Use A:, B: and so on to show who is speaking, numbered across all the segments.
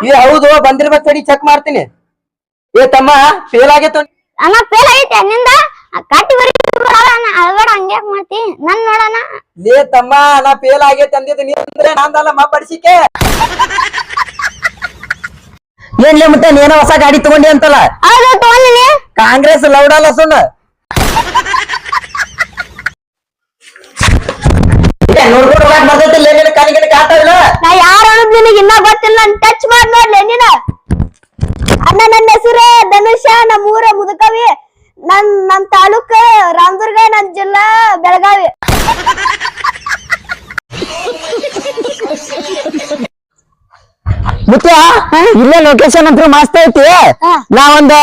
A: ಏ ಹೌದು ಬಂದಿರ್ಬೇಕು ತಡಿ ಚೆಕ್ ಮಾಡ್ತೀನಿ. ಏ ತಮ್ಮ ಫೇಲ್ ಆಗೈತು?
B: ಅಣ್ಣ ಫೇಲ್ ಆಗೈತೆ ನಿಂದ? ಕಟ್ಟಿ ಬರೀ ಅಳಬೇಡ ಹಂಗ್ಯಾಕ್ ಮಾಡ್ತಿ? ನನ್ ನೋಡಣ
A: ಲೇ ತಮ್ಮ ನಾ ಫೇಲ್ ಆಗೈತೆ ಅಂದಿದ್ದು ನೀ ಅಂದ್ರೆ ನಂದಲ್ಲ ಮಾ ಬಡ್ಸಿಕೆ ಏನ್ಲೇ ಮತ್ತೆ ನೀನ ಹೊಸ ಗಾಡಿ ತಗೊಂಡಿ ಅಂತಲ್ಲ? ಕಾಂಗ್ರೆಸ್ ಲೌಡಲ್ಲ ಸುಣ್ಣ ನೋಡ್ಕೊಂಡು ಹೋಗಾಕ್ ಬರ್ತೈತಿಲ್ಲ ನಿನ್ನ ಕಾಲಿಗೆ ಕಾಟ ಇಲ್ಲ
B: ನಾ ಯಾರು ಅನ್ನೋದು ನಿನಗೆ ಇನ್ನ ಗೊತ್ತಿಲ್ಲ ನನ್ ಟಚ್ ಮಾಡಿ ನೋಡ್ಲೆ ನೀನ ಅಣ್ಣ ನನ್ನ ಹೆಸರು ಧನುಷ ನಮ್ಮ ಊರ ಮುದುಕವಿ ನನ್ ನಮ್ ತಾಲೂಕ ರಾಮದುರ್ಗ ನನ್ ಜಿಲ್ಲಾ ಬೆಳಗಾವಿ.
A: ಮುತ್ಯ ಇಲ್ಲೇ ಲೊಕೇಶನ್ ಅಂತ ಮಸ್ತ್ ಐತಿ.
B: ಹಾ.
A: ನಾ ಒಂದ್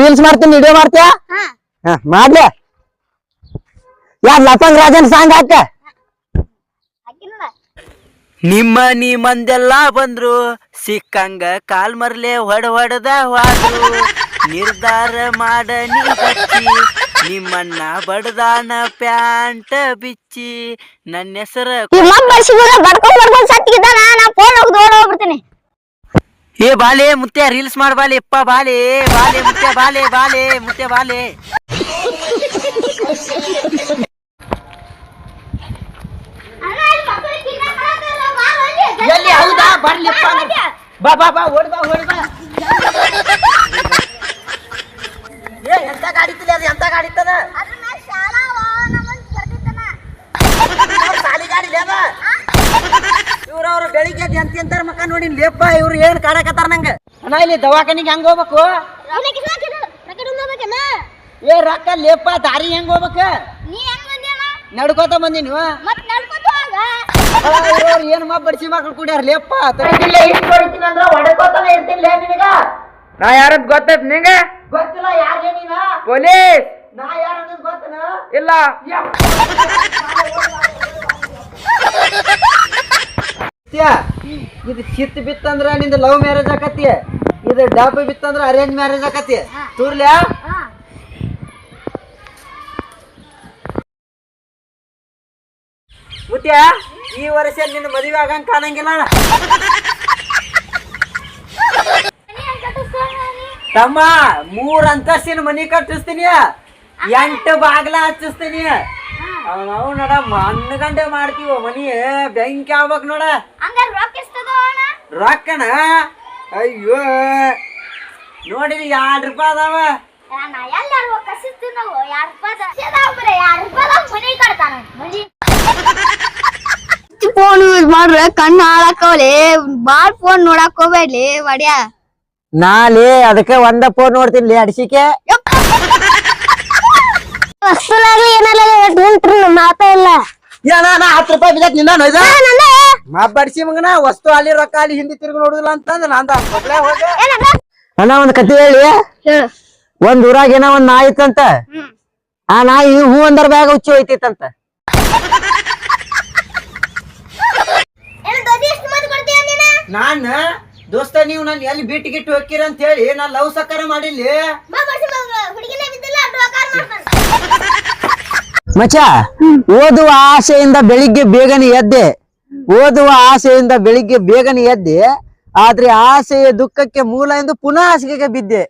A: ರೀಲ್ಸ್ ಮಾಡ್ತೀನಿ ವಿಡಿಯೋ ಮಾಡ್ತೀಯ?
B: ಹಾ.
A: ಹ, ಮಾಡ್ಲೆ. ಯಾರ್ ಲಪಂಗ್ ರಾಜನ್ ಸಾಂಗ್ ಹಾಕ.
C: ನಿಮ್ಮ ನೀ ಮಂದೆಲ್ಲ ಬಂದ್ರು. ಸಿಕ್ಕಂಗ ಕಾಲ್ ಮರ್ಲೆ ಹೊಡ ಹೊಡೆದ ಹೋದ್ರು ನಿರ್ಧಾರ ಮಾಡ ಹಚ್ಚಿ. ನಿಮ್ಮನ್ನ ಬಡದಾನ ಪ್ಯಾಂಟ್ ಬಿಚ್ಚಿ. ನನ್ನ ಹೆಸರ ಏ ಬಾಲೆ ಮುತ್ತೆ ರೀಲ್ಸ್ ಮಾಡ ಬಾಲೆ ಅಪ್ಪ ಬಾಲೆ ಬಾಲೆ ಮುತ್ಯಾ ಬಾಲೆ ಬಾಲೆ ಮುತ್ಯ ಬಾಲೆ. ಎಲ್ಲಿ ಹೌದಾ? ಬರ್ಲಿಪ್ಪ. ಬಾ ಬಾ ಬಾ ಓಡ್ ಬಾ ಓಡ್ ಬಾ. ಏ ಎಂತ ಗಾಡಿ ಇತ್ತಲೆ ಅದು? ಎಂತ ಗಾಡಿ ಇತ್ತದ? ಸಾಲಿ ಗಾಡಿ ಲೇದ ಇವ್ರವ್ರು ಬೆಳಿಗ್ಗೆ ಎದ್ದು ಎಂತ ಎಂತಾರ ಮಕ್ಕ ನೋಡಿ ಲೇಪ್ಪ ಇವ್ರು ಏನ್ ಕಾಡಕತ್ತಾರ ನಂಗ? ಅಣ್ಣ ಇಲ್ಲಿ ದವಾಖಾನಿಗೆ ಹೆಂಗ್ ಹೋಗ್ಬೇಕು? ಏ ರೊಕ್ಕ ಲೇಪ್ಪ ದಾರಿ ಹೆಂಗ್ ಹೋಗ್ಬೇಕು? ನಡ್ಕೋತ ಬಂದಿನಿ ಏನ್ ಮಾ ಬಡ್ಸಿ ಮಕ್ಳು ಕುಡಿಯಾರ ಲೇಪ್ಪ?
A: ನಾ ಯಾರಂತ ಗೊತ್ತೈತ್ ನಿಂಗ?
C: ಗೊತ್ತಿಲ್ಲ ಯಾರೇ ನೀನ?
A: ಪೊಲೀಸ್!
C: ನಾ ಯಾರು ಗೊತ್ತನ?
A: ಇಲ್ಲ.
C: ಇದು ಚಿತ್ ಬಿತ್ತಂದ್ರ ನಿಂದ ಲವ್ ಮ್ಯಾರೇಜ್ ಆಕತಿ ಇದು ಡಬ್ ಬಿತ್ತಂದ್ರ ಅರೇಂಜ್ ಮ್ಯಾರೇಜ್ ಆಕತಿ ತೂರ್ಲ್ಯಾ? ಮುತ್ಯ ಈ ವರ್ಷ ನಿನ್ನ ಮದುವೆ ಆಗಂಗ್ ಕಾಣಂಗಿಲ್ಲ ತಮ್ಮ ಮೂರ್ ಅಂತಸ್ತಿನ ಮನಿ ಕಟ್ಟಿಸ್ತೀನಿ. ಎಂಟು ಬಾಗ್ಲ ಹಚ್ಚಿಸ್ತೀನಿ. ನಾವು ನೋಡ ಮಣ್ಣು ಗಂಟೆ ಮಾಡ್ತೀವ ಮನಿ? ಬೆಂಕಿ ಆಗ್ಬೇಕ್ ನೋಡ. ರೊಕ್ಕನ ಅಯ್ಯೋ. ನೋಡಿ ಎರಡ್ ರೂಪಾಯಿ ಅದಾವ.
B: ಫೋನ್ ಯೂಸ್ ಮಾಡ್ರೆ ಕಣ್ಣು ಹಾಳಾಕವಲಿ. ಬಾಳ್ ಫೋನ್ ನೋಡಕ್ ಹೋಗ್ಬೇಡ್ಲಿ ಒಡ್ಯ.
A: ನಾಲೇ ಅದಕ್ಕೆ ಒಂದ ಫೋನ್ ನೋಡ್ತೀನಿ ಅಡಿಸಿಕೆ.
B: ವಸ್ತುಲಾಗ್ಲಿ ಏನಲ್ಲ ನಿಂತ್ರು ಮಾತಾ ಇಲ್ಲ
A: ಏನ ನಾ ಹತ್ತು ರೂಪಾಯಿ ಬಿದ್ದತ್ ನಿನ್ನ ನೋಯ್ದ? ಮಾ ಬಡ್ಸಿ ಮಗನ ವಸ್ತು ಅಲ್ಲಿ ರೊಕ್ಕ ಅಲ್ಲಿ ಹಿಂದಿ ತಿರುಗಿ ನೋಡುದಿಲ್ಲ ಅಂತಂದ್ರೆ ನಂದ ಮೊದ್ಲೇ ಹೋದೆ. ಅಣ್ಣ ಒಂದ್ ಕತೆ ಹೇಳಿ.
B: ಹೇಳು.
A: ಒಂದ್ ಊರಾಗ ಏನೋ ಒಂದ್ ನಾಯಿ ಇತ್ತಂತ. ಆ ನಾಯಿ ಹೂ ಅಂದ್ರ ಬ್ಯಾಗ ಹುಚ್ಚು ಹೋಯ್ತಿತ್ತಂತ. ನಾನ್ ದೋಸ್ತ ನೀವು ನನ್ ಎಲ್ಲಿ ಬಿಟ್ಟು ಗಿಟ್ಟು ಹೋಗ್ತೀರ ಅಂತ ಹೇಳಿ ನಾನು ಲವ್ ಸಕಾರ ಮಾಡಿಲ್ಲಿ? ಮಚ ಓದುವ ಆಸೆಯಿಂದ ಬೆಳಿಗ್ಗೆ ಬೇಗನೆ ಎದ್ದೆ. ಓದುವ ಆಸೆಯಿಂದ ಬೆಳಿಗ್ಗೆ ಬೇಗನೆ ಎದ್ದೆ. ಆದ್ರೆ ಆಸೆಯ ದುಃಖಕ್ಕೆ ಮೂಲ ಎಂದು ಪುನಃ ಹಾಸಿಗೆಗೆ ಬಿದ್ದೆ.